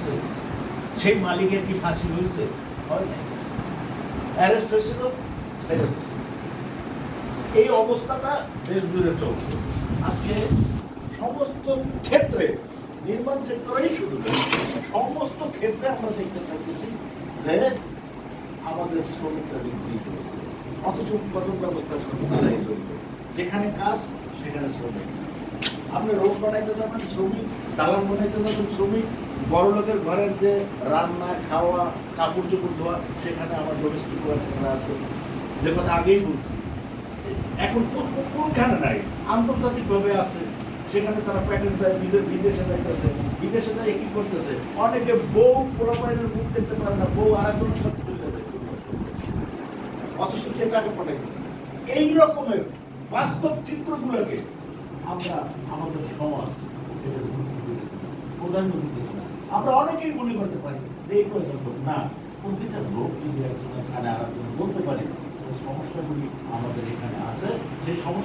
করছে সেই মালিকের কি ফাঁসি হয়েছে? হয় অ্যারেস্ট হয়েছিল দিছে। এই অবস্থাটা দেশ জুড়ে চলছে। আজকে সমস্ত ক্ষেত্রে, নির্মাণ সেক্টরেই শুরু হয়েছে। সমস্ত ক্ষেত্রে আমরা দেখতে পাচ্ছি যে আমাদের শ্রমিকরা বিক্রি অথচ উৎপাদন ব্যবস্থা জড়িত যেখানে কাজ, সেখানে শ্রমিক। আপনি রোড বানাইতে যাবেন, শ্রমিক, দালান বানাইতে যাবেন, শ্রমিক, বড় লোকের ঘরের যে রান্না, খাওয়া কাপড় চোপড় ধোয়া, সেখানে আমার ডোমেস্টিক ওয়ার্কাররা আছে। যে কথা আগেই বলছি। এখন কোন- কোন- কোনখানে নাই? আন্তর্জাতিকভাবে আছে। সেখানে তারা প্যাকেট দেয় বিদেশে যাইতেছে। বিদেশে যাই কি করতেছে? অনেকে বউ পোলাপাইনের মুখ দেখতে পারে না, বউ আর একজন সাথে অথচ সে টাকা পাঠাইতেছে। এই রকমের বাস্তব চিত্রগুলোকে আমরা আমাদের সমাজ প্রাধান্য দিতেছি না। আমরা অনেকেই মনে করতে পারি এই কয়েক না, প্রতিটা লোক যদি একজনের খানে আরেকজন বলতে পারে সমস্যাগুলি আমাদের এখানে আছে। সেই সমস্যা